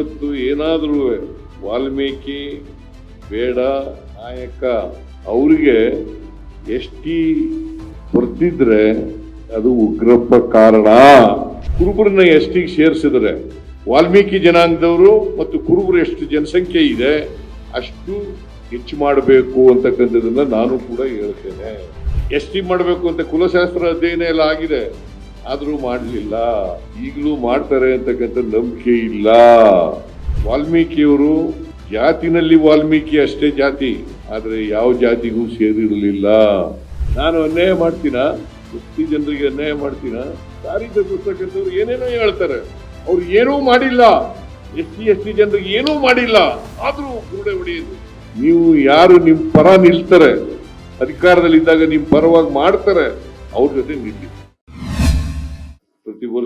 ಇವತ್ತು ಏನಾದರೂ ವಾಲ್ಮೀಕಿ, ಬೇಡ, ನಾಯಕ ಅವರಿಗೆ ಎಷ್ಟಿ ಬರ್ತಿದ್ರೆ ಅದು ಉಗ್ರಪ್ಪ ಕಾರಣ. ಕುರುಬರನ್ನ ಎಷ್ಟಿಗೆ ಸೇರಿಸಿದ್ರೆ? ವಾಲ್ಮೀಕಿ ಜನಾಂಗದವರು ಮತ್ತು ಕುರುಬರು ಎಷ್ಟು ಜನಸಂಖ್ಯೆ ಇದೆ, ಅಷ್ಟು ಹೆಚ್ಚು ಮಾಡಬೇಕು ಅಂತಕ್ಕಂಥದ್ದನ್ನು ನಾನು ಕೂಡ ಹೇಳ್ತೇನೆ. ಎಸ್ ಟಿ ಮಾಡಬೇಕು ಅಂತ ಕುಲಶಾಸ್ತ್ರ ಅಧ್ಯಯನ ಎಲ್ಲ ಆಗಿದೆ. ಆದರೂ ಮಾಡಲಿಲ್ಲ. ಈಗಲೂ ಮಾಡ್ತಾರೆ ಅಂತಕ್ಕಂಥ ನಂಬಿಕೆ ಇಲ್ಲ. ವಾಲ್ಮೀಕಿಯವರು, ಜಾತಿನಲ್ಲಿ ವಾಲ್ಮೀಕಿ ಅಷ್ಟೇ ಜಾತಿ, ಆದರೆ ಯಾವ ಜಾತಿಗೂ ಸೇರಿರಲಿಲ್ಲ. ನಾನು ಅನ್ಯಾಯ ಮಾಡ್ತೀನ? ಎಷ್ಟಿ ಜನರಿಗೆ ಅನ್ಯಾಯ ಮಾಡ್ತೀನ? ದಾರಿ ತಪ್ಪಿಸ್ತಕ್ಕಂಥವ್ರು ಏನೇನೋ ಹೇಳ್ತಾರೆ. ಅವ್ರು ಏನೂ ಮಾಡಿಲ್ಲ. ಎಸ್ ಟಿ ಎಸ್ ಟಿ ಜನರಿಗೆ ಏನೂ ಮಾಡಿಲ್ಲ. ಆದರೂ ಕೂಡ ಹೊಡೆಯೋದು. ನೀವು ಯಾರು ನಿಮ್ಮ ಪರ ನಿಲ್ತಾರೆ? ಅಧಿಕಾರದಲ್ಲಿದ್ದಾಗ ನಿಮ್ಮ ಪರವಾಗಿ ಮಾಡ್ತಾರೆ. ಅವ್ರ ಜೊತೆ ನಿಲ್ಲಿ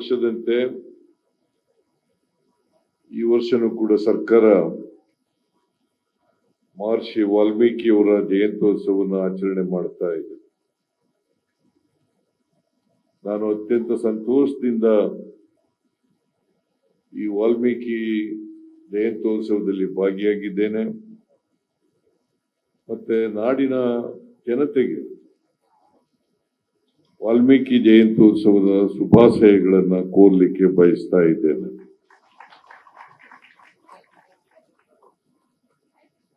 ವರ್ಷದಂತೆ ಈ ವರ್ಷನೂ ಕೂಡ ಸರ್ಕಾರ ಮಹರ್ಷಿ ವಾಲ್ಮೀಕಿಯವರ ಜಯಂತ್ಯೋತ್ಸವವನ್ನು ಆಚರಣೆ ಮಾಡ್ತಾ ಇದೆ. ನಾನು ಅತ್ಯಂತ ಸಂತೋಷದಿಂದ ಈ ವಾಲ್ಮೀಕಿ ಜಯಂತ್ಯೋತ್ಸವದಲ್ಲಿ ಭಾಗಿಯಾಗಿದ್ದೇನೆ. ಮತ್ತೆ ನಾಡಿನ ಜನತೆಗೆ ವಾಲ್ಮೀಕಿ ಜಯಂತ್ಯೋತ್ಸವದ ಶುಭಾಶಯಗಳನ್ನು ಕೋರ್ಲಿಕ್ಕೆ ಬಯಸ್ತಾ ಇದ್ದೇನೆ.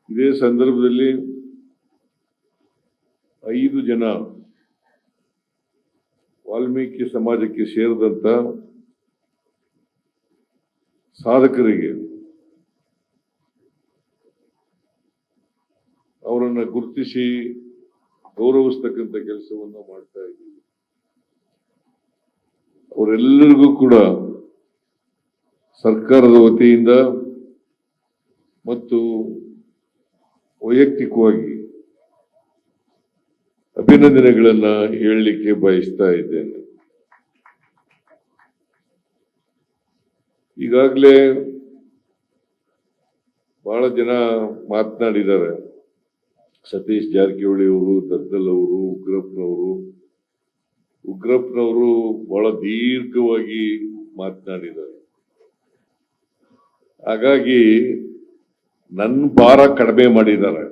ಇದೇ ಸಂದರ್ಭದಲ್ಲಿ ಐದು ಜನ ವಾಲ್ಮೀಕಿ ಸಮಾಜಕ್ಕೆ ಸೇರಿದಂತ ಸಾಧಕರಿಗೆ ಅವರನ್ನು ಗುರುತಿಸಿ ಗೌರವಿಸ್ತಕ್ಕಂಥ ಕೆಲಸವನ್ನು ಮಾಡ್ತಾ ಇದ್ದೀವಿ. ಅವರೆಲ್ಲರಿಗೂ ಕೂಡ ಸರ್ಕಾರದ ವತಿಯಿಂದ ಮತ್ತು ವೈಯಕ್ತಿಕವಾಗಿ ಅಭಿನಂದನೆಗಳನ್ನ ಹೇಳಲಿಕ್ಕೆ ಬಯಸ್ತಾ ಇದ್ದೇನೆ. ಈಗಾಗಲೇ ಬಹಳ ಜನ ಮಾತನಾಡಿದ್ದಾರೆ. ಸತೀಶ್ ಜಾರಕಿಹೊಳಿ ಅವರು, ದದ್ದಲ್ ಅವರು ಉಗ್ರಪ್ಪನವರು ಉಗ್ರಪ್ಪನವರು ಬಹಳ ದೀರ್ಘವಾಗಿ ಮಾತನಾಡಿದ್ದಾರೆ. ಹಾಗಾಗಿ ನನ್ನ ಭಾರ ಕಡಿಮೆ ಮಾಡಿದ್ದಾರೆ.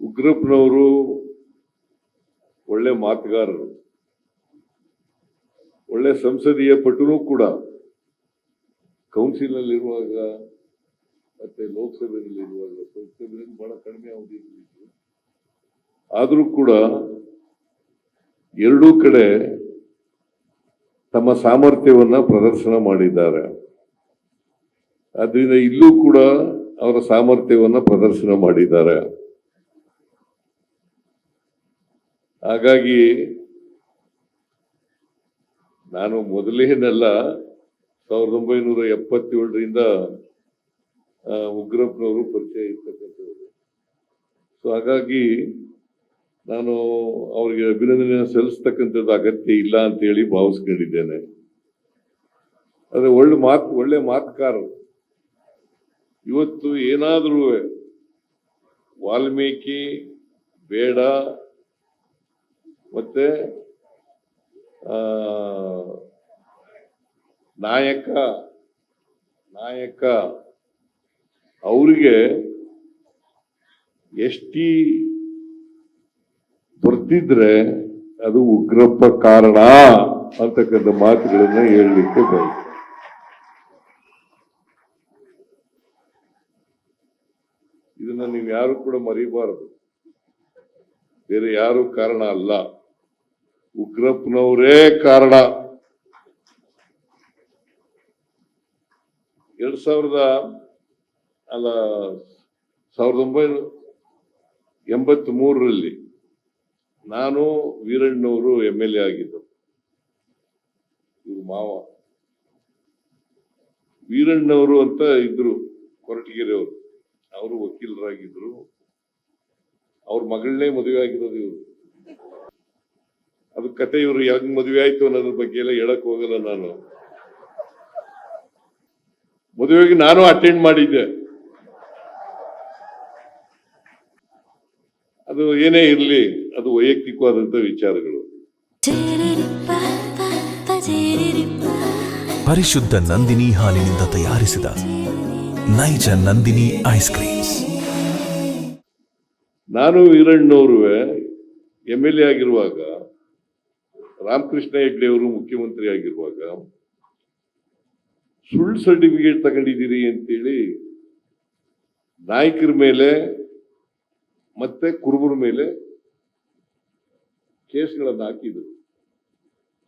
ಉಗ್ರಪ್ಪನವರು ಒಳ್ಳೆ ಮಾತುಗಾರರು. ಒಳ್ಳೆ ಸಂಸದೀಯ ಪಟುನೂ ಕೂಡ. ಕೌನ್ಸಿಲ್ ನಲ್ಲಿರುವಾಗ ಮತ್ತೆ ಲೋಕಸಭೆಯಲ್ಲಿರುವಾಗ ಲೋಕಸಭೆಯಲ್ಲಿ ಬಹಳ ಕಡಿಮೆ ಅವಧಿ ಆದ್ರೂ ಕೂಡ ಎರಡೂ ಕಡೆ ತಮ್ಮ ಸಾಮರ್ಥ್ಯವನ್ನ ಪ್ರದರ್ಶನ ಮಾಡಿದ್ದಾರೆ. ಆದ್ರಿಂದ ಇಲ್ಲೂ ಕೂಡ ಅವರ ಸಾಮರ್ಥ್ಯವನ್ನ ಪ್ರದರ್ಶನ ಮಾಡಿದ್ದಾರೆ. ಹಾಗಾಗಿ ನಾನು ಮೊದಲೇನೆಲ್ಲ, ಸಾವಿರದ ಒಂಬೈನೂರ ಎಪ್ಪತ್ತೇಳರಿಂದ ಉಗ್ರಪ್ಪನವರು ಪರಿಚಯ ಇರ್ತಕ್ಕಂಥವ್ರು. ಸೊ ಹಾಗಾಗಿ ನಾನು ಅವರಿಗೆ ಅಭಿನಂದನೆ ಸಲ್ಲಿಸ್ತಕ್ಕಂಥದ್ದು ಅಗತ್ಯ ಇಲ್ಲ ಅಂತ ಹೇಳಿ ಭಾವಿಸ್ಕೊಂಡಿದ್ದೇನೆ. ಆದರೆ ಒಳ್ಳೆ ಮಾತು, ಒಳ್ಳೆ ಮಾತುಕಾರರು. ಇವತ್ತು ಏನಾದರೂ ವಾಲ್ಮೀಕಿ, ಬೇಡ, ಮತ್ತೆ ನಾಯಕ ನಾಯಕ ಅವರಿಗೆ ಎಸ್ ಟಿ ಬರ್ತಿದ್ರೆ ಅದು ಉಗ್ರಪ್ಪ ಕಾರಣ ಅಂತಕ್ಕಂಥ ಮಾತುಗಳನ್ನ ಹೇಳಲಿಕ್ಕೆ ಬರುತ್ತೆ ಇದನ್ನ ನೀವು ಯಾರು ಕೂಡ ಮರಿಬಾರದು. ಬೇರೆ ಯಾರು ಕಾರಣ ಅಲ್ಲ. ಉಗ್ರಪ್ಪನವರೇ ಕಾರಣ. ಎರಡ್ ಸಾವಿರದ ಅಲ್ಲ, ಸಾವಿರದ ಒಂಬೈನೂರ ಎಂಬತ್ತ್ ಮೂರರಲ್ಲಿ ನಾನು ವೀರಣ್ಣವರು ಎಂ ಎಲ್ ಎ ಆಗಿದ್ದು. ಇವ್ರು ಮಾವ. ವೀರಣ್ಣವರು ಅಂತ ಇದ್ರು ಕೊರಟಗೆರೆ ಅವರು ಅವರು ವಕೀಲರಾಗಿದ್ರು. ಅವ್ರ ಮಗಳನ್ನೇ ಮದುವೆ ಆಗಿರೋದು ಇವರು. ಅದು ಕತೆ ಇವರು ಹೆಂಗ್ ಮದುವೆ ಆಯ್ತು ಅನ್ನೋದ್ರ ಬಗ್ಗೆ ಎಲ್ಲ ಹೇಳಕ್ ಹೋಗಲ್ಲ ನಾನು. ಮದುವೆಗೆ ನಾನು ಅಟೆಂಡ್ ಮಾಡಿದ್ದೆ. ಅದು ಏನೇ ಇರಲಿ ಅದು ವೈಯಕ್ತಿಕವಾದಂತ ವಿಚಾರಗಳು. ಪರಿಶುದ್ಧ ನಂದಿನಿ ಹಾಲಿನಿಂದ ತಯಾರಿಸಿದ ನೈಜ ನಂದಿನಿ ಐಸ್ ಕ್ರೀಮ್ಸ್. ನಾನು ವೀರಣ್ಣವರು ಎಂ ಎಲ್ ಎ ಆಗಿರುವಾಗ ರಾಮಕೃಷ್ಣ ಹೆಗ್ಡೆ ಅವರು ಮುಖ್ಯಮಂತ್ರಿ ಆಗಿರುವಾಗ ಸುಳ್ಳು ಸರ್ಟಿಫಿಕೇಟ್ ತಗೊಂಡಿದ್ದೀರಿ ಅಂತೇಳಿ ನಾಯಕರ ಮೇಲೆ ಮತ್ತೆ ಕುರುಬರ ಮೇಲೆ ಕೇಸ್ಗಳನ್ನು ಹಾಕಿದ್ರು.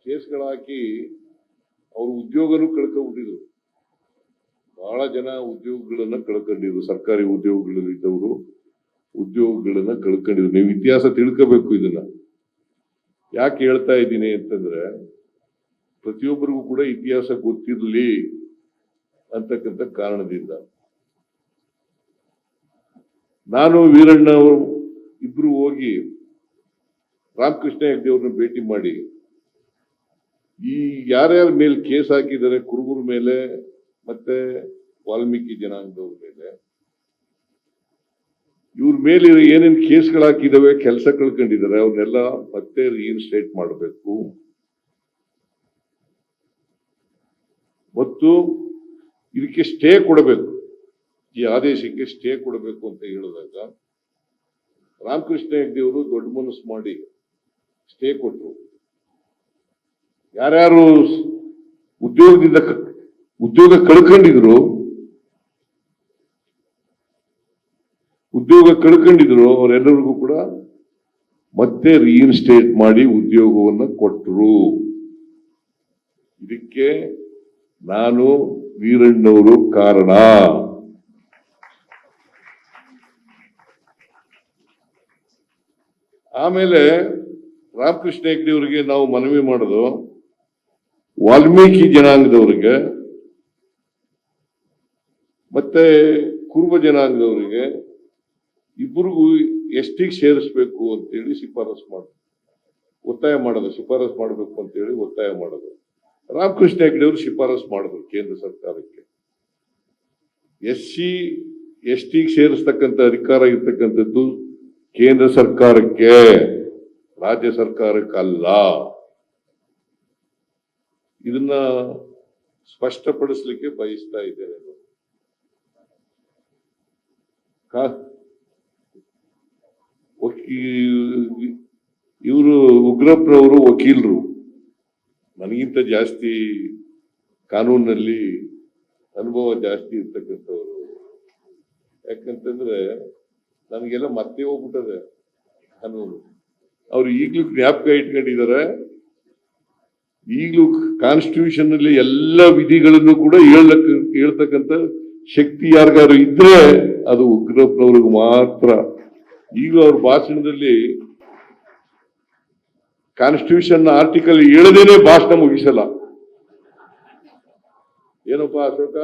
ಕೇಸ್ಗಳಾಕಿ ಅವ್ರ ಉದ್ಯೋಗನೂ ಕಳ್ಕೊಂಡ್ಬಿಟ್ಟಿದ್ರು. ಬಹಳ ಜನ ಉದ್ಯೋಗಗಳನ್ನ ಕಳ್ಕೊಂಡಿದ್ರು. ಸರ್ಕಾರಿ ಉದ್ಯೋಗಗಳಲ್ಲಿ ಇದ್ದವರು ಉದ್ಯೋಗಗಳನ್ನ ಕಳ್ಕೊಂಡಿದ್ರು. ನೀವು ಇತಿಹಾಸ ತಿಳ್ಕೋಬೇಕು ಇದನ್ನ. ಯಾಕೆ ಹೇಳ್ತಾ ಇದ್ದೀನಿ ಅಂತಂದ್ರೆ ಪ್ರತಿಯೊಬ್ಬರಿಗೂ ಕೂಡ ಇತಿಹಾಸ ಗೊತ್ತಿರಲಿ ಅಂತಕ್ಕಂಥ ಕಾರಣದಿಂದ. ನಾನು ವೀರಣ್ಣ ಅವರು ಇಬ್ರು ಹೋಗಿ ರಾಮಕೃಷ್ಣ ಹೆಗ್ಡೆ ಅವ್ರನ್ನ ಭೇಟಿ ಮಾಡಿ, ಈ ಯಾರ್ಯಾರ ಮೇಲೆ ಕೇಸ್ ಹಾಕಿದ್ದಾರೆ ಕುರುಬರ ಮೇಲೆ ಮತ್ತೆ ವಾಲ್ಮೀಕಿ ಜನಾಂಗದವ್ರ ಮೇಲೆ, ಇವ್ರ ಮೇಲೆ ಏನೇನು ಕೇಸ್ಗಳು ಹಾಕಿದಾವೆ ಕೆಲಸ ಕಳ್ಕೊಂಡಿದ್ದಾರೆ ಅವ್ರನ್ನೆಲ್ಲ ಮತ್ತೆ ರೀಇನ್ಸ್ಟೇಟ್ ಮಾಡಬೇಕು. ಮತ್ತು ಇದಕ್ಕೆ ಸ್ಟೇ ಕೊಡಬೇಕು. ಈ ಆದೇಶಕ್ಕೆ ಸ್ಟೇ ಕೊಡಬೇಕು ಅಂತ ಹೇಳಿದಾಗ ರಾಮಕೃಷ್ಣ ಹೆಗ್ಡೆಯವರು ದೊಡ್ಡ ಮನಸ್ಸು ಮಾಡಿ ಸ್ಟೇ ಕೊಟ್ಟರು ಯಾರ್ಯಾರು ಉದ್ಯೋಗದಿಂದ ಉದ್ಯೋಗ ಕಳ್ಕೊಂಡಿದ್ರು ಉದ್ಯೋಗ ಕಳ್ಕೊಂಡಿದ್ರು, ಅವರೆಲ್ಲರಿಗೂ ಕೂಡ ಮತ್ತೆ ರೀಇನ್ಸ್ಟೇಟ್ ಮಾಡಿ ಉದ್ಯೋಗವನ್ನು ಕೊಟ್ಟರು ಇದಕ್ಕೆ ನಾನು ವೀರಣ್ಣವರು ಕಾರಣ. ಆಮೇಲೆ ರಾಮಕೃಷ್ಣ ಹೆಗ್ಡೆ ಅವರಿಗೆ ನಾವು ಮನವಿ ಮಾಡೋದು, ವಾಲ್ಮೀಕಿ ಜನಾಂಗದವರಿಗೆ, ಮತ್ತೆ ಕುರುಬ ಜನಾಂಗದವರಿಗೆ ಇಬ್ಬರಿಗೂ ಎಷ್ಟಿಗೆ ಸೇರಿಸ್ಬೇಕು ಅಂತೇಳಿ ಶಿಫಾರಸು ಮಾಡೋದು ಒತ್ತಾಯ ಮಾಡೋದು, ಶಿಫಾರಸು ಮಾಡಬೇಕು ಅಂತೇಳಿ ಒತ್ತಾಯ ಮಾಡೋದು. ರಾಮಕೃಷ್ಣ ಹೆಗ್ಡೆ ಅವರು ಶಿಫಾರಸು ಮಾಡಿದ್ರು ಕೇಂದ್ರ ಸರ್ಕಾರಕ್ಕೆ. ಎಸ್ ಸಿ ಎಸ್ ಟಿಗೆ ಸೇರಿಸ್ತಕ್ಕಂಥ ಅಧಿಕಾರ ಇರ್ತಕ್ಕಂಥದ್ದು ಕೇಂದ್ರ ಸರ್ಕಾರಕ್ಕೆ, ರಾಜ್ಯ ಸರ್ಕಾರಕ್ಕಲ್ಲ. ಇದನ್ನ ಸ್ಪಷ್ಟಪಡಿಸ್ಲಿಕ್ಕೆ ಬಯಸ್ತಾ ಇದ್ದೇನೆ ಇವರು ಉಗ್ರಪ್ಪನವರು ವಕೀಲರು. ನನಗಿಂತ ಜಾಸ್ತಿ ಕಾನೂನಲ್ಲಿ ಅನುಭವ ಜಾಸ್ತಿ ಇರ್ತಕ್ಕಂಥವ್ರು. ಯಾಕಂತಂದ್ರೆ ನನಗೆಲ್ಲ ಮತ್ತೆ ಹೋಗ್ಬಿಟ್ಟದೆ ಅನ್ನೋದು ಅವ್ರು ಈಗ್ಲೂ ಜ್ಞಾಪಕ ಇಟ್ಕೊಂಡಿದ್ದಾರೆ. ಈಗಲೂ ಕಾನ್ಸ್ಟಿಟ್ಯೂಷನ್ ಅಲ್ಲಿ ಎಲ್ಲ ವಿಧಿಗಳನ್ನು ಕೂಡ ಹೇಳಕ್, ಹೇಳ್ತಕ್ಕಂಥ ಶಕ್ತಿ ಯಾರಿಗಾದ್ರು ಇದ್ರೆ ಅದು ಉಗ್ರಪ್ಪನವ್ರಿಗೆ ಮಾತ್ರ. ಈಗಲೂ ಅವ್ರ ಭಾಷಣದಲ್ಲಿ ಕಾನ್ಸ್ಟಿಟ್ಯೂಷನ್ ಆರ್ಟಿಕಲ್ ಹೇಳದೇನೆ ಭಾಷಣ ಮುಗಿಸಲ್ಲ. ಏನಪ್ಪ ಅಶೋಕ?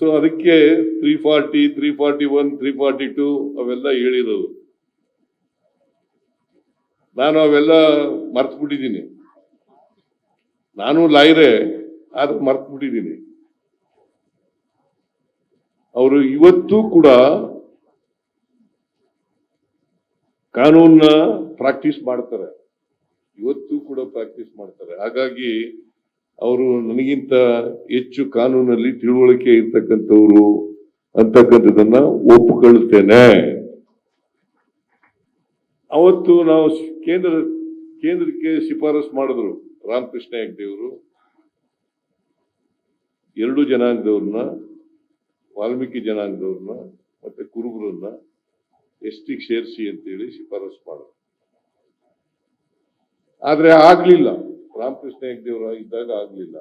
ಸೊ ಅದಕ್ಕೆ three forty three forty one three forty two ಅವೆಲ್ಲ ಹೇಳಿರೋದು. ನಾನು ಅವೆಲ್ಲ ಮರ್ತು ಬಿಟ್ಟಿದ್ದೀನಿ ನಾನು ಲಾಯರೇ, ಆದ್ರೆ ಮರ್ತು ಬಿಟ್ಟಿದ್ದೀನಿ ಅವರು ಇವತ್ತು ಕೂಡ ಕಾನೂನ ಪ್ರಾಕ್ಟೀಸ್ ಮಾಡ್ತಾರೆ. ಇವತ್ತು ಕೂಡ ಪ್ರಾಕ್ಟೀಸ್ ಮಾಡ್ತಾರೆ. ಹಾಗಾಗಿ ಅವರು ನನಗಿಂತ ಹೆಚ್ಚು ಕಾನೂನಲ್ಲಿ ತಿಳುವಳಿಕೆ ಇರ್ತಕ್ಕಂಥವ್ರು ಅಂತಕ್ಕಂಥದ್ದನ್ನ ಒಪ್ಪಿಕೊಳ್ಳುತ್ತೇನೆ. ಅವತ್ತು ನಾವು ಕೇಂದ್ರ, ಕೇಂದ್ರಕ್ಕೆ ಶಿಫಾರಸ್ ಮಾಡಿದ್ರು ರಾಮಕೃಷ್ಣ ಹೆಗ್ಡೆಯವರು ಎರಡು ಜನಾಂಗದವ್ರನ್ನ, ವಾಲ್ಮೀಕಿ ಜನಾಂಗದವ್ರನ್ನ ಮತ್ತೆ ಕುರುಬರನ್ನ ಶೇರ್ಸಿ ಸೇರಿಸಿ ಅಂತೇಳಿ ಶಿಫಾರಸ್ ಮಾಡಿದ್ರು. ಆದ್ರೆ ಆಗ್ಲಿಲ್ಲ. ರಾಮಕೃಷ್ಣ ಹೆಗ್ಡೆಯವರ ಇದ್ದಾಗ ಆಗ್ಲಿಲ್ಲ.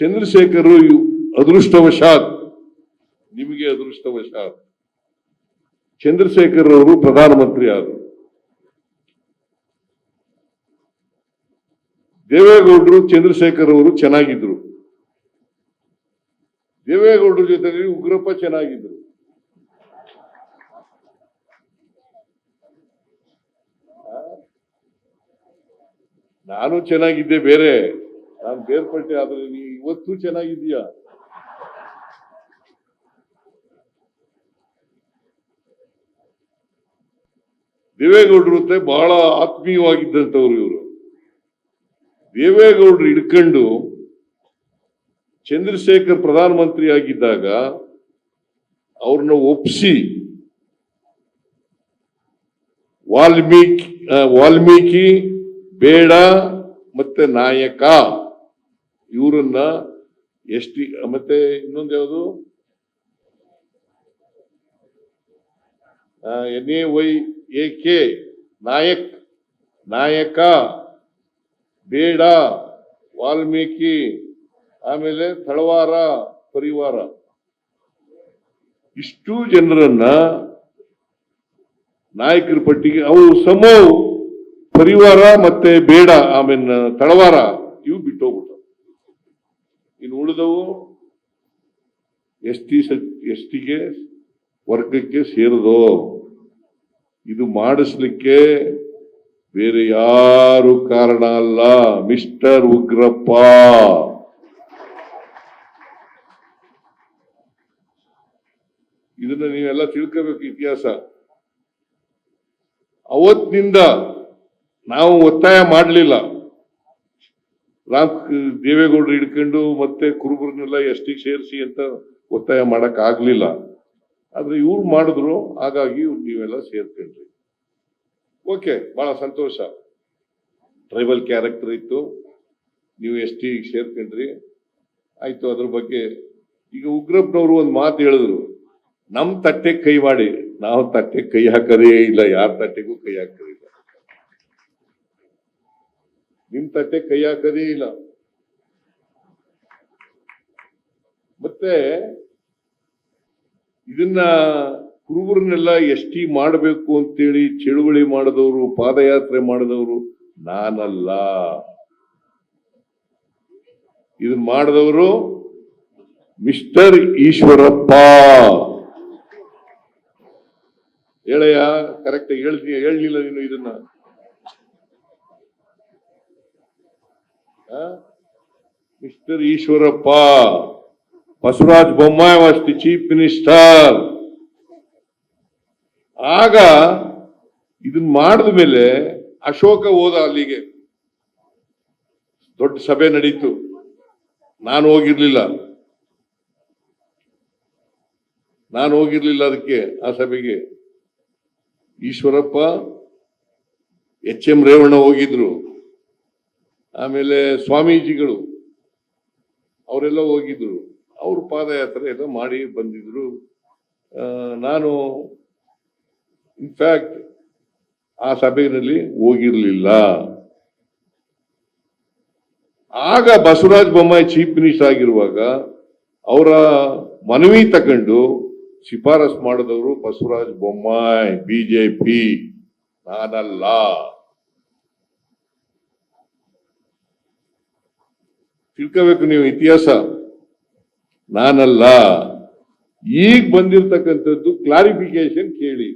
ಚಂದ್ರಶೇಖರ್ ಅದೃಷ್ಟವಶಾತ್, ನಿಮಗೆ ಅದೃಷ್ಟವಶಾತ್. ಚಂದ್ರಶೇಖರ್ ಅವರು ಪ್ರಧಾನಮಂತ್ರಿ ಆದರು. ದೇವೇಗೌಡರು, ಚಂದ್ರಶೇಖರ್ ಅವರು ಚೆನ್ನಾಗಿದ್ರು. ದೇವೇಗೌಡರ ಜೊತೆಗೆ ಉಗ್ರಪ್ಪ ಚೆನ್ನಾಗಿದ್ರು. ನಾನು ಚೆನ್ನಾಗಿದ್ದೆ, ಬೇರೆ. ನಾನು ಬೇರ್ಪಟ್ಟೆ, ಆದ್ರೆ ನೀ ಇವತ್ತು ಚೆನ್ನಾಗಿದ್ದೀಯಾ? ದೇವೇಗೌಡರು ಬಹಳ ಆತ್ಮೀಯವಾಗಿದ್ದಂಥವ್ರು ಇವರು. ದೇವೇಗೌಡರು ಹಿಡ್ಕೊಂಡು ಚಂದ್ರಶೇಖರ್ ಪ್ರಧಾನಮಂತ್ರಿ ಆಗಿದ್ದಾಗ ಅವ್ರನ್ನ ಒಪ್ಪಿಸಿ ವಾಲ್ಮೀಕಿ ವಾಲ್ಮೀಕಿ ಬೇಡ ಮತ್ತೆ ನಾಯಕ. ಇವರನ್ನ ಎಷ್ಟಿ, ಮತ್ತೆ ಇನ್ನೊಂದು ಯಾವುದು? N A Y A K, Nayak, Nayaka, Beda, Valmiki, ಆಮೇಲೆ ತಳವಾರ, ಪರಿವಾರ. ಇಷ್ಟು ಜನರನ್ನ ನಾಯಕರ ಪಟ್ಟಿಗೆ, ಅವು ಸಮೂಹ ಪರಿವಾರ ಮತ್ತೆ ಬೇಡ ಆಮೇಲೆ ತಳವಾರ, ಇವು ಬಿಟ್ಟೋಗ್ಬಿಟ್ಟು ಇನ್ನು ಉಳಿದವು ಎಸ್ ಟಿ ಎಸ್ ಟಿಗೆ ವರ್ಗಕ್ಕೆ ಸೇರಿದೋ. ಇದು ಮಾಡಿಸ್ಲಿಕ್ಕೆ ಬೇರೆ ಯಾರು ಕಾರಣ ಅಲ್ಲ, ಮಿಸ್ಟರ್ ಉಗ್ರಪ್ಪ. ಇದನ್ನ ನೀವೆಲ್ಲ ತಿಳ್ಕೋಬೇಕು ಇತಿಹಾಸ. ಅವತ್ತಿನಿಂದ ನಾವು ಒತ್ತಾಯ ಮಾಡಲಿಲ್ಲ. ರಾಮ್ ದೇವೇಗೌಡರು ಹಿಡ್ಕೊಂಡು ಮತ್ತೆ ಕುರುಬರನ್ನೆಲ್ಲ ಟಿ ಸೇರಿಸಿ ಅಂತ ಒತ್ತಾಯ ಮಾಡಕ್ ಆಗ್ಲಿಲ್ಲ. ಆದ್ರೆ ಇವ್ರು ಮಾಡಿದ್ರು, ಹಾಗಾಗಿ ನೀವೆಲ್ಲ ಸೇರ್ಕೊಂಡ್ರಿ. ಓಕೆ, ಬಹಳ ಸಂತೋಷ. ಟ್ರೈಬಲ್ ಕ್ಯಾರೆಕ್ಟರ್ ಇತ್ತು. ನೀವು ಎಸ್ ಟಿ ಸೇರ್ಕೊಂಡ್ರಿ? ಆಯ್ತು, ಅದ್ರ ಬಗ್ಗೆ ಈಗ ಉಗ್ರಪ್ಪನವರು ಒಂದು ಮಾತು ಹೇಳಿದ್ರು. ನಮ್ ತಟ್ಟೆ ಕೈ ಮಾಡಿ. ನಾವು ತಟ್ಟೆ ಕೈ ಹಾಕದೇ ಇಲ್ಲ, ಯಾರ ತಟ್ಟೆಗೂ ಕೈ ಹಾಕದೇ ಇಲ್ಲ ನಿಮ್ ತಟ್ಟೆ ಕೈ ಹಾಕದೇ ಇಲ್ಲ. ಮತ್ತೆ ಇದನ್ನ ಕುರುಬರನ್ನೆಲ್ಲ ಎಷ್ಟಿ ಮಾಡಬೇಕು ಅಂತೇಳಿ ಚಳುವಳಿ ಮಾಡಿದವರು, ಪಾದಯಾತ್ರೆ ಮಾಡಿದವರು ನಾನಲ್ಲ. ಇದನ್ ಮಾಡಿದವರು ಮಿಸ್ಟರ್ ಈಶ್ವರಪ್ಪ. ಹೇಳಯ್ಯ ಕರೆಕ್ಟ್ ಹೇಳ್ತೀನಿ ಹೇಳಲಿಲ್ಲ ನೀನು ಇದನ್ನ? Mister Eshwarappa, Basavaraj Bommai was the chief minister ಆಗ ಇದನ್ನ ಮಾಡಿದ ಮೇಲೆ ಅಶೋಕ ಹೋದ ಅಲ್ಲಿಗೆ. ದೊಡ್ಡ ಸಭೆ ನಡೀತು. ನಾನು ಹೋಗಿರ್ಲಿಲ್ಲ. ನಾನು ಹೋಗಿರ್ಲಿಲ್ಲ ಅದಕ್ಕೆ, ಆ ಸಭೆಗೆ. ಈಶ್ವರಪ್ಪ, ಎಚ್ ಎಂ ರೇವಣ್ಣ ಹೋಗಿದ್ರು. ಆಮೇಲೆ ಸ್ವಾಮೀಜಿಗಳು, ಅವರೆಲ್ಲ ಹೋಗಿದ್ರು. ಅವರು ಪಾದಯಾತ್ರೆ ಎಲ್ಲ ಮಾಡಿ ಬಂದಿದ್ರು. ನಾನು ಇನ್ಫ್ಯಾಕ್ಟ್ ಆ ಸಭೆಯಲ್ಲಿ ಹೋಗಿರಲಿಲ್ಲ. ಆಗ ಬಸವರಾಜ ಬೊಮ್ಮಾಯಿ ಚೀಫ್ ಮಿನಿಸ್ಟರ್ ಆಗಿರುವಾಗ ಅವರ ಮನವಿ ತಗೊಂಡು ಶಿಫಾರಸ್ ಮಾಡಿದವರು ಬಸವರಾಜ ಬೊಮ್ಮಾಯಿ ಬಿಜೆಪಿ ನಾನಲ್ಲ. ತಿಳ್ಕೋಬೇಕು ನೀವು ಇತಿಹಾಸ. ನಾನಲ್ಲ. ಈಗ ಬಂದಿರತಕ್ಕಂಥದ್ದು ಕ್ಲಾರಿಫಿಕೇಶನ್ ಕೇಳಿ.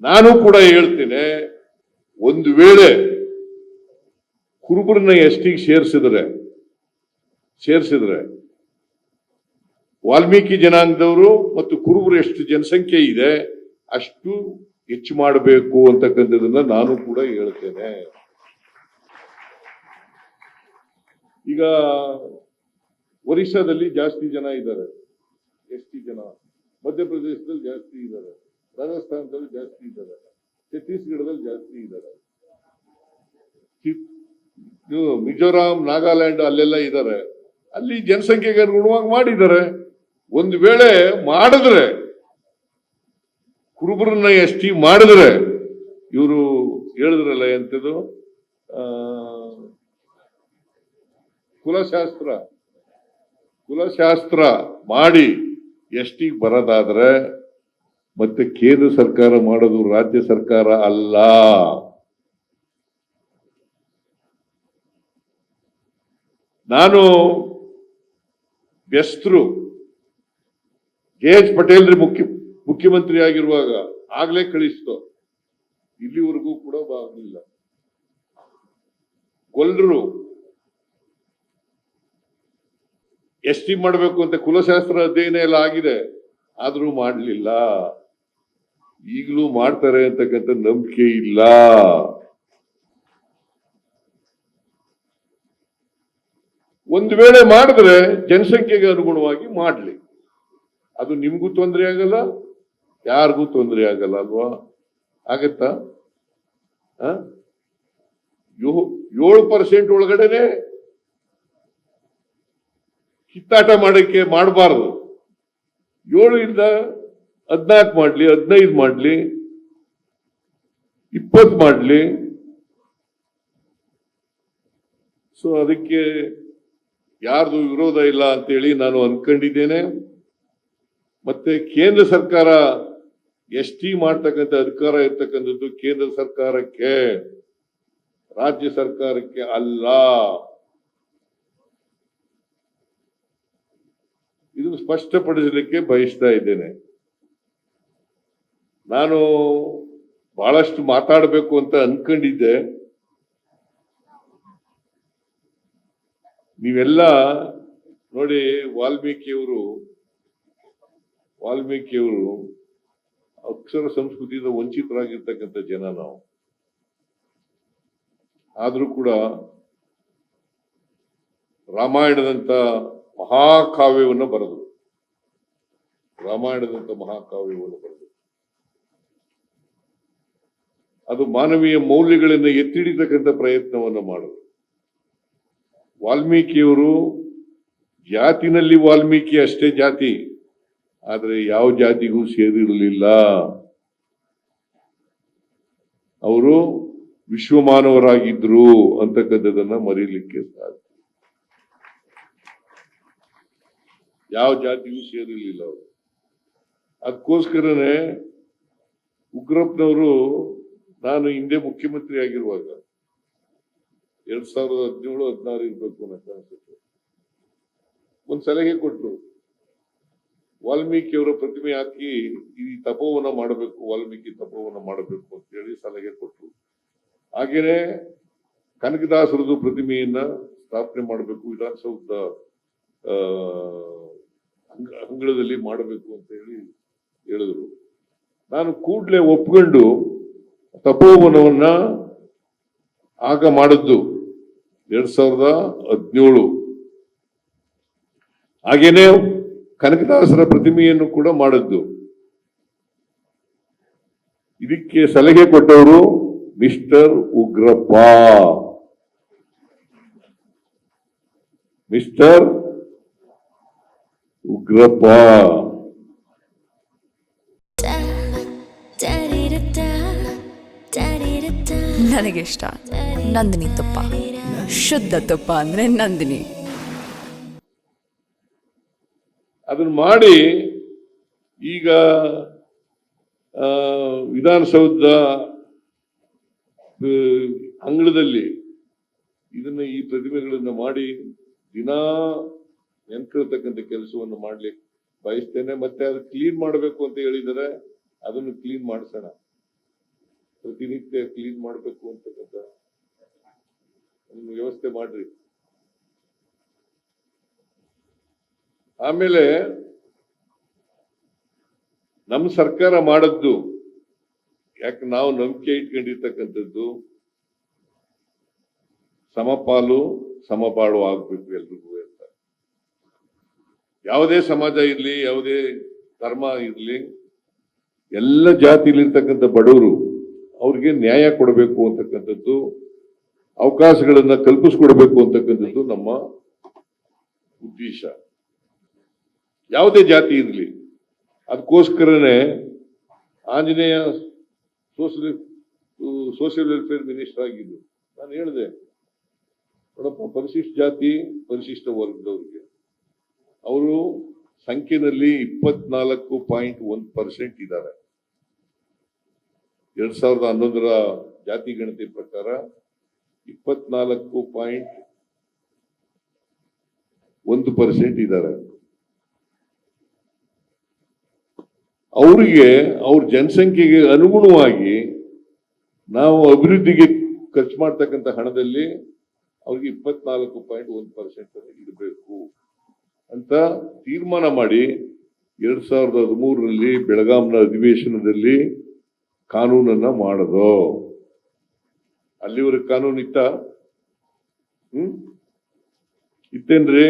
ನಾನು ಕೂಡ ಹೇಳ್ತೇನೆ, ಒಂದು ವೇಳೆ ಕುರುಬರನ್ನ ಎಷ್ಟಿಗೆ ಸೇರಿಸಿದ್ರೆ ಸೇರಿಸಿದ್ರೆ, ವಾಲ್ಮೀಕಿ ಜನಾಂಗದವರು ಮತ್ತು ಕುರುಬರು ಎಷ್ಟು ಜನಸಂಖ್ಯೆ ಇದೆ, ಅಷ್ಟು ಹೆಚ್ಚು ಮಾಡಬೇಕು ಅಂತಕ್ಕಂಥದ್ದನ್ನ ನಾನು ಕೂಡ ಹೇಳ್ತೇನೆ. ಈಗ ಒರಿಸ್ಸಾದಲ್ಲಿ ಜಾಸ್ತಿ ಜನ ಇದ್ದಾರೆ. ಎಷ್ಟು ಜನ? ಮಧ್ಯಪ್ರದೇಶದಲ್ಲಿ ಜಾಸ್ತಿ ಇದ್ದಾರೆ. ರಾಜಸ್ಥಾನದಲ್ಲಿ ಜಾಸ್ತಿ ಇದ್ದಾರೆ. ಛತ್ತೀಸ್ಗಢದಲ್ಲಿ ಜಾಸ್ತಿ ಇದ್ದಾರೆ. ಮಿಜೋರಾಂ, ನಾಗಾಲ್ಯಾಂಡ್ ಅಲ್ಲೆಲ್ಲ ಇದ್ದಾರೆ. ಅಲ್ಲಿ ಜನಸಂಖ್ಯೆಗೆ ಅನುಗುಣವಾಗಿ ಮಾಡಿದ್ದಾರೆ. ಒಂದು ವೇಳೆ ಮಾಡಿದ್ರೆ, ಕುರುಬರನ್ನ ಎಸ್ ಟಿ ಮಾಡಿದ್ರೆ, ಇವರು ಹೇಳಿದ್ರಲ್ಲ ಎಂತದ್ದು ಕುಲಶಾಸ್ತ್ರ. ಕುಲಶಾಸ್ತ್ರ ಮಾಡಿ ಎಷ್ಟಿಗೆ ಬರೋದಾದ್ರೆ ಮತ್ತೆ ಕೇಂದ್ರ ಸರ್ಕಾರ ಮಾಡೋದು ರಾಜ್ಯ ಸರ್ಕಾರ ಅಲ್ಲ. ನಾನು ಬೆಸ್ತರು ಜೆ ಎಚ್ ಪಟೇಲ್ ಮುಖ್ಯ, ಮುಖ್ಯಮಂತ್ರಿ ಆಗಿರುವಾಗ ಆಗ್ಲೇ ಕಳಿಸ್ತು. ಇಲ್ಲಿವರೆಗೂ ಕೂಡ ಬಾಗಿಲ್ಲ ಗೊಲ್ರು ಎಸ್ ಟಿ ಮಾಡಬೇಕು ಅಂತ ಕುಲಶಾಸ್ತ್ರ ಅಧ್ಯಯನ ಎಲ್ಲ ಆಗಿದೆ. ಆದ್ರೂ ಮಾಡಲಿಲ್ಲ. ಈಗಲೂ ಮಾಡ್ತಾರೆ ಅಂತಕ್ಕಂಥ ನಂಬಿಕೆ ಇಲ್ಲ. ಒಂದು ವೇಳೆ ಮಾಡಿದ್ರೆ ಜನಸಂಖ್ಯೆಗೆ ಅನುಗುಣವಾಗಿ ಮಾಡ್ಲಿ. ಅದು ನಿಮ್ಗೂ ತೊಂದರೆ ಆಗಲ್ಲ, ಯಾರಿಗೂ ತೊಂದರೆ ಆಗಲ್ಲ ಅಲ್ವಾ? ಆಗತ್ತಾ? ಏಳು ಪರ್ಸೆಂಟ್ ಒಳಗಡೆನೆ ಕಿತ್ತಾಟ ಮಾಡಕ್ಕೆ ಮಾಡಬಾರ್ದು. ಏಳರಿಂದ ಹದಿನಾಲ್ಕು ಮಾಡಲಿ, ಹದಿನೈದು ಮಾಡಲಿ, ಇಪ್ಪತ್ತು ಮಾಡಲಿ. ಸೊ ಅದಕ್ಕೆ ಯಾರ್ದು ವಿರೋಧ ಇಲ್ಲ ಅಂತೇಳಿ ನಾನು ಅನ್ಕೊಂಡಿದ್ದೇನೆ. ಮತ್ತೆ ಕೇಂದ್ರ ಸರ್ಕಾರ ಎಸ್ ಟಿ ಮಾಡ್ತಕ್ಕಂಥ ಅಧಿಕಾರ ಇರ್ತಕ್ಕಂಥದ್ದು ಕೇಂದ್ರ ಸರ್ಕಾರಕ್ಕೆ, ರಾಜ್ಯ ಸರ್ಕಾರಕ್ಕೆ ಅಲ್ಲ. ಇದನ್ನು ಸ್ಪಷ್ಟಪಡಿಸಲಿಕ್ಕೆ ಬಯಸ್ತಾ ಇದ್ದೇನೆ. ನಾನು ಬಹಳಷ್ಟು ಮಾತಾಡಬೇಕು ಅಂತ ಅನ್ಕೊಂಡಿದ್ದೆ. ನೀವೆಲ್ಲ ನೋಡಿ ವಾಲ್ಮೀಕಿಯವರು ವಾಲ್ಮೀಕಿಯವರು ಅಕ್ಷರ ಸಂಸ್ಕೃತಿಯಿಂದ ವಂಚಿತರಾಗಿರ್ತಕ್ಕಂಥ ಜನ ನಾವು. ಆದ್ರೂ ಕೂಡ ರಾಮಾಯಣದಂತ ಮಹಾಕಾವ್ಯವನ್ನು ಬರೆದರು ರಾಮಾಯಣದಂತ ಮಹಾಕಾವ್ಯವನ್ನು ಬರೆದರು ಅದು ಮಾನವೀಯ ಮೌಲ್ಯಗಳನ್ನು ಎತ್ತಿಡಿತಕ್ಕಂಥ ಪ್ರಯತ್ನವನ್ನು ಮಾಡಿದರು ವಾಲ್ಮೀಕಿಯವರು ಜಾತಿನಲ್ಲಿ ವಾಲ್ಮೀಕಿ ಅಷ್ಟೇ ಜಾತಿ, ಆದರೆ ಯಾವ ಜಾತಿಗೂ ಸೇರಿರಲಿಲ್ಲ. ಅವರು ವಿಶ್ವಮಾನವರಾಗಿದ್ರು ಅಂತಕ್ಕಂಥದ್ದನ್ನ ಮರೀಲಿಕ್ಕೆ ಸಾಧ್ಯ. ಯಾವ ಜಾತಿಯೂ ಸೇರಿರಲಿಲ್ಲ ಅವರು. ಅದಕ್ಕೋಸ್ಕರನೇ ಉಗ್ರಪ್ಪನವರು ನಾನು ಹಿಂದೆ ಮುಖ್ಯಮಂತ್ರಿ ಆಗಿರುವಾಗ ಎರಡ್ ಸಾವಿರದ ಹದಿನೇಳು, ಹದಿನಾರು ಇರಬೇಕು ಅನ್ನೋ ಅನ್ಸುತ್ತೆ ಒಂದ್ ಸಲಹೆ ಕೊಟ್ಟರು ವಾಲ್ಮೀಕಿಯವರ ಪ್ರತಿಮೆ ಹಾಕಿ ಈ ತಪೋವನ ಮಾಡಬೇಕು, ವಾಲ್ಮೀಕಿ ತಪೋವನ ಮಾಡಬೇಕು ಅಂತ ಹೇಳಿ ಸಲಹೆ ಕೊಟ್ಟರು ಹಾಗೇನೆ ಕನಕದಾಸರದು ಪ್ರತಿಮೆಯನ್ನ ಸ್ಥಾಪನೆ ಮಾಡಬೇಕು ವಿಧಾನಸೌಧ ಅಂಗಳದಲ್ಲಿ ಮಾಡಬೇಕು ಅಂತ ಹೇಳಿ ಹೇಳಿದ್ರು. ನಾನು ಕೂಡಲೇ ಒಪ್ಕೊಂಡು ತಪೋವನವನ್ನ ಆಗ ಮಾಡಿದ್ದು ಎರಡ್ ಸಾವಿರದ ಹದಿನೇಳು. ಹಾಗೇನೆ ಕನಕದಾಸರ ಪ್ರತಿಮೆಯನ್ನು ಕೂಡ ಮಾಡಿದ್ದು. ಇದಕ್ಕೆ ಸಲಹೆ ಕೊಟ್ಟವರು ಮಿಸ್ಟರ್ ಉಗ್ರಪ್ಪ. ಮಿಸ್ಟರ್ ಉಗ್ರಪ್ಪ ನನಗಿಷ್ಟ. ನಂದಿನಿ ತುಪ್ಪ. ಶುದ್ಧ ತುಪ್ಪ ಅಂದ್ರೆ ನಂದಿನಿ. ಅದನ್ನ ಮಾಡಿ ಈಗ ಆ, ವಿಧಾನಸೌಧ ಅಂಗಳದಲ್ಲಿ ಇದನ್ನ ಈ ಪ್ರತಿಮೆಗಳನ್ನ ಮಾಡಿ ದಿನಾ ನೆನ್ಕೊಳ್ತಕ್ಕಂಥ ಕೆಲಸವನ್ನು ಮಾಡ್ಲಿಕ್ಕೆ ಬಯಸ್ತೇನೆ ಮತ್ತೆ ಅದು ಕ್ಲೀನ್ ಮಾಡಬೇಕು ಅಂತ ಹೇಳಿದರೆ ಅದನ್ನು ಕ್ಲೀನ್ ಮಾಡಿಸೋಣ. ಪ್ರತಿನಿತ್ಯ ಕ್ಲೀನ್ ಮಾಡಬೇಕು ಅಂತಕ್ಕಂಥ ವ್ಯವಸ್ಥೆ ಮಾಡ್ರಿ. ಆಮೇಲೆ ನಮ್ಮ ಸರ್ಕಾರ ಮಾಡದ್ದು, ಯಾಕೆ ನಾವು ನಂಬಿಕೆ ಇಟ್ಕೊಂಡಿರ್ತಕ್ಕಂಥದ್ದು ಸಮಪಾಲು ಸಮಪಾಳು ಆಗ್ಬೇಕು ಎಲ್ರಿಗೂ. ಯಾವುದೇ ಸಮಾಜ ಇರಲಿ, ಯಾವುದೇ ಧರ್ಮ ಇರಲಿ, ಎಲ್ಲ ಜಾತಿಲಿರ್ತಕ್ಕಂಥ ಬಡವರು ಅವ್ರಿಗೆ ನ್ಯಾಯ ಕೊಡಬೇಕು ಅಂತಕ್ಕಂಥದ್ದು, ಅವಕಾಶಗಳನ್ನ ಕಲ್ಪಿಸ್ಕೊಡ್ಬೇಕು ಅಂತಕ್ಕಂಥದ್ದು ನಮ್ಮ ಉದ್ದೇಶ. ಯಾವುದೇ ಜಾತಿ ಇರಲಿ ಅದಕ್ಕೋಸ್ಕರನೇ Anjaneya social social welfare minister ಆಗಿದ್ದು, ನಾನು ಹೇಳಿದೆ, ನೋಡಪ್ಪ, ಪರಿಶಿಷ್ಟ ಜಾತಿ, ಪರಿಶಿಷ್ಟ ವರ್ಗದವ್ರಿಗೆ. ಅವರು ಸಂಖ್ಯೆನಲ್ಲಿ ಇಪ್ಪತ್ನಾಲ್ಕು ಪಾಯಿಂಟ್ ಒಂದ್ ಪರ್ಸೆಂಟ್ ಇದ್ದಾರೆ. ಎರಡ್ ಸಾವಿರದ ಹನ್ನೊಂದರ ಜಾತಿ ಗಣತಿ ಪ್ರಕಾರ ಇಪ್ಪತ್ನಾಲ್ಕು ಪಾಯಿಂಟ್ ಒಂದು ಪರ್ಸೆಂಟ್ ಇದ್ದಾರೆ. ಅವರಿಗೆ ಅವ್ರ ಜನಸಂಖ್ಯೆಗೆ ಅನುಗುಣವಾಗಿ ನಾವು ಅಭಿವೃದ್ಧಿಗೆ ಖರ್ಚು ಮಾಡ್ತಕ್ಕಂಥ ಹಣದಲ್ಲಿ ಅವ್ರಿಗೆ ಇಪ್ಪತ್ನಾಲ್ಕು ಪಾಯಿಂಟ್ ಒಂದು ಪರ್ಸೆಂಟ್ ಇಡಬೇಕು ಅಂತ ತೀರ್ಮಾನ ಮಾಡಿ ಎರಡ್ ಸಾವಿರದ ಹದಿಮೂರರಲ್ಲಿ ಬೆಳಗಾಂನ ಅಧಿವೇಶನದಲ್ಲಿ ಕಾನೂನನ್ನ ಮಾಡೋದು. ಅಲ್ಲಿವರೆಗೆ ಕಾನೂನು ಇತ್ತ? ಹ್ಮ್? ಇತ್ತೇನ್ರಿ?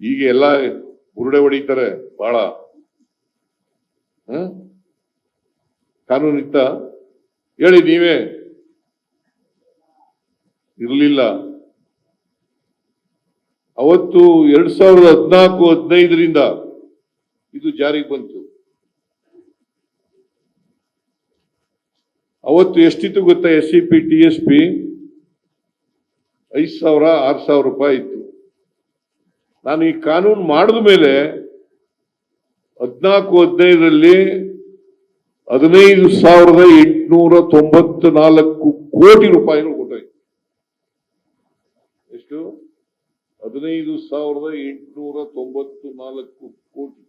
ಈಗ ಎಲ್ಲ ಬುರುಡೆ ಹೊಡಿತಾರೆ ಬಹಳ? ಕಾನೂನು ಇತ್ತ? ಹೇಳಿ ನೀವೇ. ಇರಲಿಲ್ಲ. ಅವತ್ತು ಎರಡ್ ಸಾವಿರದ ಹದಿನಾಲ್ಕು, ಹದಿನೈದರಿಂದ ಇದು ಜಾರಿಗೆ ಬಂತು. ಅವತ್ತು ಎಷ್ಟಿತ್ತು ಗೊತ್ತಾ? S C P T S P ಐದು ಸಾವಿರ, ಆರು ಸಾವಿರ ರೂಪಾಯಿ ಇತ್ತು. ನಾನು ಈ ಕಾನೂನು ಮಾಡಿದ ಮೇಲೆ ಹದಿನಾಲ್ಕು, ಹದಿನೈದರಲ್ಲಿ ಹದಿನೈದು ಸಾವಿರದ ಎಂಟುನೂರ ತೊಂಬತ್ತ ನಾಲ್ಕು ಕೋಟಿ ರೂಪಾಯಿಗಳು ಕೊಟ್ಟಾಯ್ತು ಎಷ್ಟು ಹದಿನೈದು ಸಾವಿರದ ಎಂಟುನೂರ ತೊಂಬತ್ತು ನಾಲ್ಕು ಕೋಟಿ.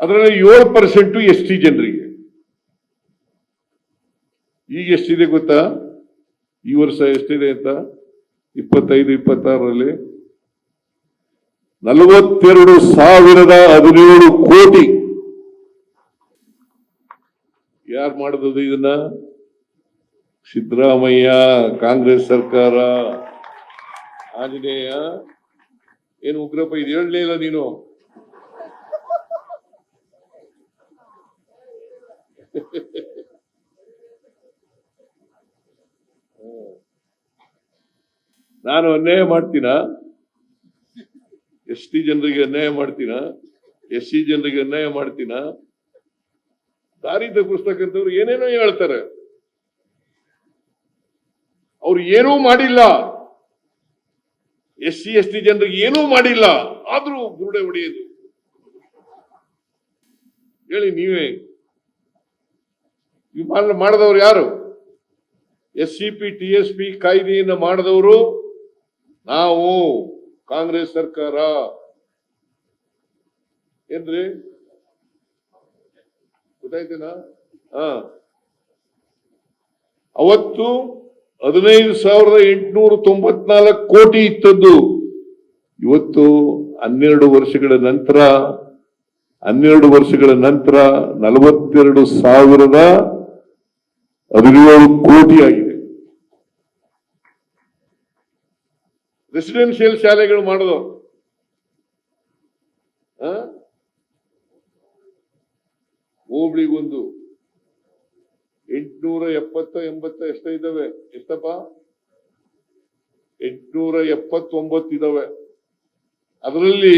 ಅದರಲ್ಲಿ ಏಳು ಪರ್ಸೆಂಟ್ ಎಸ್ ಟಿ ಜನರಿಗೆ. ಈಗ ಎಷ್ಟಿದೆ ಗೊತ್ತಾ? ಈ ವರ್ಷ ಎಷ್ಟಿದೆ ಅಂತ? ಇಪ್ಪತ್ತೈದು, ಇಪ್ಪತ್ತಾರರಲ್ಲಿ. ನಲವತ್ತೆರಡು ಸಾವಿರದ ಹದಿನೇಳು ಕೋಟಿ. ಯಾರು ಮಾಡಿದ್ರು ಇದನ್ನ? ಸಿದ್ದರಾಮಯ್ಯ, ಕಾಂಗ್ರೆಸ್ ಸರ್ಕಾರ, ಆಂಜನೇಯ, ಏನು ಉಗ್ರಪ್ಪ ಇದು ಹೇಳಲೇ ಇಲ್ಲ ನೀನು? ನಾನು ಅನ್ಯಾಯ ಮಾಡ್ತೀನ? ಎಸ್ ಟಿ ಜನರಿಗೆ ಅನ್ಯಾಯ ಮಾಡ್ತೀನ? ಎಸ್ ಸಿ ಜನರಿಗೆ ಅನ್ಯಾಯ ಮಾಡ್ತೀನ? ದಾರಿ ತಪ್ಪಿಸ್ತಕ್ಕಂಥವ್ರು ಏನೇನೋ ಹೇಳ್ತಾರೆ. ಅವ್ರು ಏನೂ ಮಾಡಿಲ್ಲ. ಎಸ್ ಸಿ, ಎಸ್ ಟಿ ಜನರಿಗೆ ಏನೂ ಮಾಡಿಲ್ಲ. ಆದ್ರೂ ಗುರುಡೆ ಹೊಡೆಯೋದು ಹೇಳಿ ನೀವೇ. ಮಾಡ್- ಮಾಡಿದವ್ರು ಯಾರು? S C P, T S P ಕಾಯ್ದೆಯನ್ನು ಮಾಡಿದವರು ನಾವು, ಕಾಂಗ್ರೆಸ್ ಸರ್ಕಾರ. ಏನ್ರಿ? ಗೊತ್ತಾಯ್ತೇನಾ? ಹಾ. ಅವತ್ತು ಹದಿನೈದು ಸಾವಿರದ ಎಂಟುನೂರ ತೊಂಬತ್ನಾಲ್ಕು ಕೋಟಿ ಇತ್ತದ್ದು ಇವತ್ತು ಹನ್ನೆರಡು ವರ್ಷಗಳ ನಂತರ, ಹನ್ನೆರಡು ವರ್ಷಗಳ ನಂತರ ನಲವತ್ತೆರಡು ಸಾವಿರದ ಹದಿನೇಳು ಕೋಟಿ ಆಗಿದೆ. ರೆಸಿಡೆನ್ಷಿಯಲ್ ಶಾಲೆಗಳು ಮಾಡೋದು? ಹೋಬಳಿಗೊಂದು ಎಂಟ್ನೂರ ಎಪ್ಪತ್ತು, ಎಂಬತ್ತ ಎಷ್ಟ ಇದಾವೆ ಎಷ್ಟಪ್ಪ? ಎಂಟುನೂರ ಎಪ್ಪತ್ತೊಂಬತ್ತು ಇದಾವೆ ಅದರಲ್ಲಿ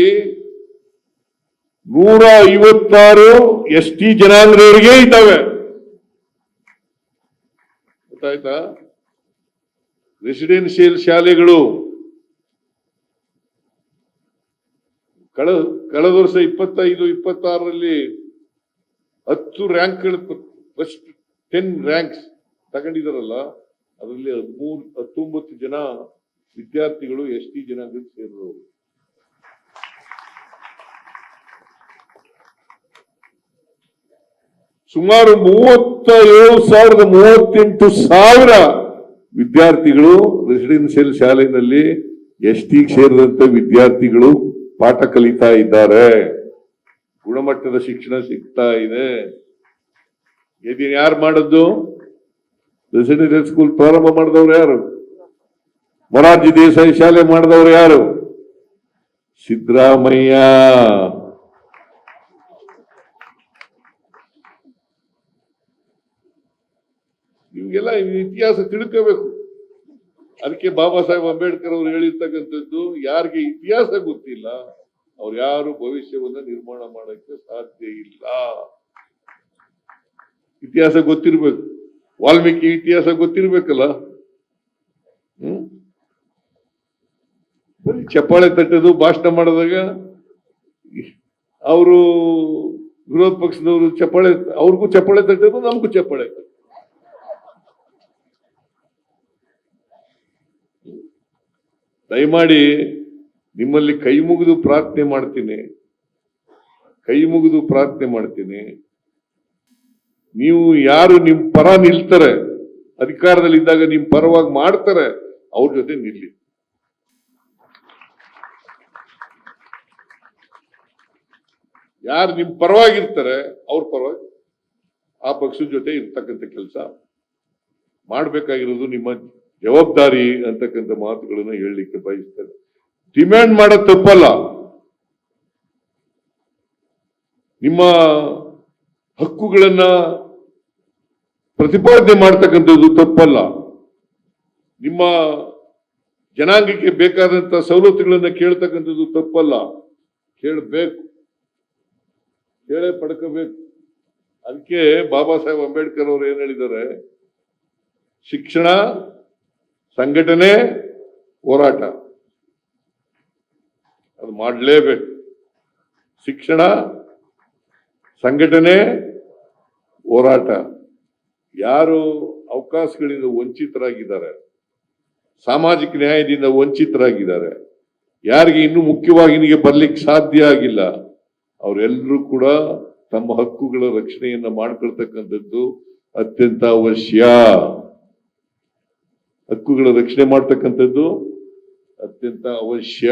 ನೂರ ಐವತ್ತಾರು ಎಸ್ ಟಿ ಜನಾಂಗದವರಿಗೆ ಇದ್ದಾವೆ. ಗೊತ್ತಾಯ್ತಾ? ರೆಸಿಡೆನ್ಷಿಯಲ್ ಶಾಲೆಗಳು. ಕಳ, ಕಳೆದ ವರ್ಷ ಇಪ್ಪತ್ತೈದು, ಇಪ್ಪತ್ತಾರರಲ್ಲಿ ಹತ್ತು ರ್ಯಾಂಕ್ಗಳು ಫಸ್ಟ್ ಟೆನ್ ರ್ಯಾಂಕ್ಸ್ ತಗೊಂಡಿದಾರಲ್ಲ ಅದರಲ್ಲಿ ಹದಿಮೂರು, ಹತ್ತೊಂಬತ್ತು ಜನ ವಿದ್ಯಾರ್ಥಿಗಳು ಎಸ್ ಟಿ ಜನಾಂಗಕ್ಕೆ ಸೇರಿದವರು. ಸುಮಾರು ಮೂವತ್ತ ಏಳು ಸಾವಿರದ ಮೂವತ್ತೆಂಟು ಸಾವಿರ ವಿದ್ಯಾರ್ಥಿಗಳು ರೆಸಿಡೆನ್ಷಿಯಲ್ ಶಾಲೆಯಲ್ಲಿ ಎಸ್ ಟಿ ಸೇರಿದಂತ ವಿದ್ಯಾರ್ಥಿಗಳು ಪಾಠ ಕಲಿತಾ ಇದ್ದಾರೆ. ಗುಣಮಟ್ಟದ ಶಿಕ್ಷಣ ಸಿಗ್ತಾ ಇದೆ. ಇದನ್ನ ಯಾರು ಮಾಡದ್ದು? ರೆಸಿಡೆನ್ಷಿಯಲ್ ಸ್ಕೂಲ್ ಪ್ರಾರಂಭ ಮಾಡಿದವರು ಯಾರು? ಮೊರಾರ್ಜಿ ದೇಸಾಯಿ ಶಾಲೆ ಮಾಡಿದವರು ಯಾರು? ಸಿದ್ದರಾಮಯ್ಯ. ನಿಮ್ಗೆಲ್ಲ ಇತಿಹಾಸ ತಿಳ್ಕೋಬೇಕು. ಅದಕ್ಕೆ ಬಾಬಾ ಸಾಹೇಬ್ ಅಂಬೇಡ್ಕರ್ ಅವರು ಹೇಳಿರ್ತಕ್ಕಂಥದ್ದು, ಯಾರಿಗೆ ಇತಿಹಾಸ ಗೊತ್ತಿಲ್ಲ, ಅವ್ರು ಯಾರು ಭವಿಷ್ಯವನ್ನ ನಿರ್ಮಾಣ ಮಾಡಕ್ಕೆ ಸಾಧ್ಯ ಇಲ್ಲ. ಇತಿಹಾಸ ಗೊತ್ತಿರ್ಬೇಕು. ವಾಲ್ಮೀಕಿ ಇತಿಹಾಸ ಗೊತ್ತಿರ್ಬೇಕಲ್ಲ? ಹ್ಮ್? ಚಪ್ಪಾಳೆ ತಟ್ಟದು ಭಾಷಣ ಮಾಡಿದಾಗ ಅವರು ವಿರೋಧ ಪಕ್ಷದವರು ಚಪ್ಪಾಳೆ, ಅವ್ರಿಗೂ ಚಪ್ಪಾಳೆ ತಟ್ಟದು ನಮಗೂ ಚಪ್ಪಾಳೆ ದಯಮಾಡಿ ನಿಮ್ಮಲ್ಲಿ ಕೈ ಮುಗಿದು ಪ್ರಾರ್ಥನೆ ಮಾಡ್ತೀನಿ. ಕೈ ಮುಗಿದು ಪ್ರಾರ್ಥನೆ ಮಾಡ್ತೀನಿ. ನೀವು ಯಾರು ನಿಮ್ ಪರ ನಿಲ್ತಾರೆ? ಅಧಿಕಾರದಲ್ಲಿ ಇದ್ದಾಗ ನಿಮ್ ಪರವಾಗಿ ಮಾಡ್ತಾರೆ, ಅವ್ರ ಜೊತೆ ನಿಲ್ಲಿ. ಯಾರು ನಿಮ್ ಪರವಾಗಿರ್ತಾರೆ, ಅವ್ರ ಪರವಾಗಿ ಆ ಪಕ್ಷದ ಜೊತೆ ಇರ್ತಕ್ಕಂಥ ಕೆಲಸ. ಮಾಡಬೇಕಾಗಿರೋದು ನಿಮ್ಮ ಜವಾಬ್ದಾರಿ ಅಂತಕ್ಕಂಥ ಮಾತುಗಳನ್ನು ಹೇಳಲಿಕ್ಕೆ ಬಯಸ್ತೇನೆ. ಡಿಮ್ಯಾಂಡ್ ಮಾಡೋದು ತಪ್ಪಲ್ಲ. ನಿಮ್ಮ ಹಕ್ಕುಗಳನ್ನ ಪ್ರತಿಪಾದನೆ ಮಾಡ್ತಕ್ಕಂಥದ್ದು ತಪ್ಪಲ್ಲ. ನಿಮ್ಮ ಜನಾಂಗಕ್ಕೆ ಬೇಕಾದಂತಹ ಸವಲತ್ತುಗಳನ್ನ ಕೇಳ್ತಕ್ಕಂಥದ್ದು ತಪ್ಪಲ್ಲ. ಕೇಳಬೇಕು. ಕೇಳೇ ಪಡ್ಕೋಬೇಕು. ಅದಕ್ಕೆ ಬಾಬಾ ಸಾಹೇಬ್ ಅಂಬೇಡ್ಕರ್ ಅವರು ಏನ್ ಹೇಳಿದ್ದಾರೆ? ಶಿಕ್ಷಣ, ಸಂಘಟನೆ, ಹೋರಾಟ. ಅದು ಮಾಡಲೇಬೇಕು. ಶಿಕ್ಷಣ, ಸಂಘಟನೆ, ಹೋರಾಟ. ಯಾರು ಅವಕಾಶಗಳಿಂದ ವಂಚಿತರಾಗಿದ್ದಾರೆ, ಸಾಮಾಜಿಕ ನ್ಯಾಯದಿಂದ ವಂಚಿತರಾಗಿದ್ದಾರೆ, ಯಾರಿಗೆ ಇನ್ನೂ ಮುಖ್ಯವಾಗಿ ನಿಮಗೆ ಬರ್ಲಿಕ್ಕೆ ಸಾಧ್ಯ ಆಗಿಲ್ಲ, ಅವರೆಲ್ಲರೂ ಕೂಡ ತಮ್ಮ ಹಕ್ಕುಗಳ ರಕ್ಷಣೆಯನ್ನ ಮಾಡ್ಕೊಳ್ತಕ್ಕಂಥದ್ದು ಅತ್ಯಂತ ಅವಶ್ಯ. ಹಕ್ಕುಗಳ ರಕ್ಷಣೆ ಮಾಡ್ತಕ್ಕಂಥದ್ದು ಅತ್ಯಂತ ಅವಶ್ಯ.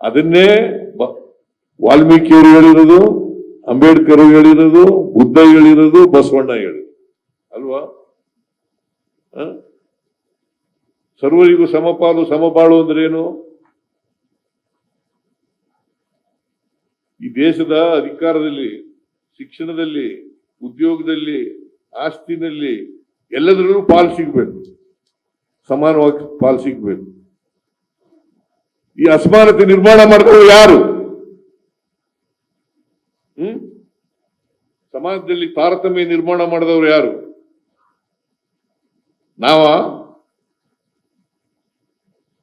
ಅದನ್ನೇ ವಾಲ್ಮೀಕಿಯವರು ಹೇಳಿರೋದು, ಅಂಬೇಡ್ಕರ್ ಹೇಳಿರೋದು, ಬುದ್ಧ ಹೇಳಿರೋದು, ಬಸವಣ್ಣ ಹೇಳಿರೋದು. ಅಲ್ವಾ? ಸರ್ವರಿಗೂ ಸಮಪಾಲು ಸಮಬಾಳು ಅಂದ್ರೆ ಏನು ಈ ದೇಶದ ಅಧಿಕಾರದಲ್ಲಿ, ಶಿಕ್ಷಣದಲ್ಲಿ, ಉದ್ಯೋಗದಲ್ಲಿ, ಆಸ್ತಿನಲ್ಲಿ ಎಲ್ಲದರಲ್ಲೂ ಪಾಲ್ ಸಿಗ್ಬೇಕು. ಸಮಾನವಾಗಿ ಪಾಲು ಸಿಗ್ಬೇಕು. ಈ ಅಸಮಾನತೆ ನಿರ್ಮಾಣ ಮಾಡಿದವರು ಯಾರು? ಸಮಾಜದಲ್ಲಿ ತಾರತಮ್ಯ ನಿರ್ಮಾಣ ಮಾಡಿದವರು ಯಾರು? ನಾವ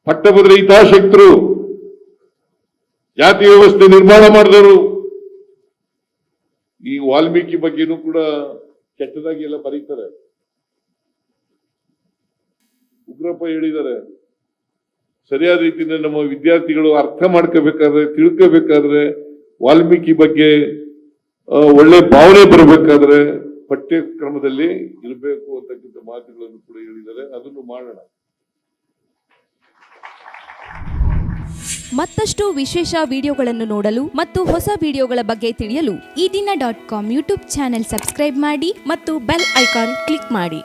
ಪಟ್ಟಭದ್ರ ಹಿತಾಸಕ್ತರು ಜಾತಿ ವ್ಯವಸ್ಥೆ ನಿರ್ಮಾಣ ಮಾಡಿದವರು, ಈ ವಾಲ್ಮೀಕಿ ಬಗ್ಗೆನೂ ಕೂಡ ಕೆಟ್ಟದಾಗಿ ಎಲ್ಲ ಬರೀತಾರೆ. ಉಗ್ರಪ್ಪ ಹೇಳಿದ್ದಾರೆ, ಸರಿಯಾದ ರೀತಿಯಲ್ಲಿ ನಮ್ಮ ವಿದ್ಯಾರ್ಥಿಗಳು ಅರ್ಥ ಮಾಡ್ಕೋಬೇಕಾದ್ರೆ, ತಿಳ್ಕೋಬೇಕಾದ್ರೆ ವಾಲ್ಮೀಕಿ ಬಗ್ಗೆ ಒಳ್ಳೆ ಭಾವನೆ ಬರಬೇಕಾದ್ರೆ ಪಠ್ಯಕ್ರಮದಲ್ಲಿ ಇರಬೇಕು ಅಂತಕ್ಕಂಥ ಮಾತುಗಳನ್ನು ಕೂಡ ಹೇಳಿದ್ದಾರೆ. ಅದನ್ನು ಮಾಡೋಣ. ಮತ್ತಷ್ಟು ವಿಶೇಷ ವಿಡಿಯೋಗಳನ್ನು ನೋಡಲು ಮತ್ತು ಹೊಸ ವಿಡಿಯೋಗಳ ಬಗ್ಗೆ ತಿಳಿಯಲು Ee Dina dot com YouTube channel subscribe ಮಾಡಿ ಮತ್ತು ಬೆಲ್ ಐಕಾನ್ ಕ್ಲಿಕ್ ಮಾಡಿ.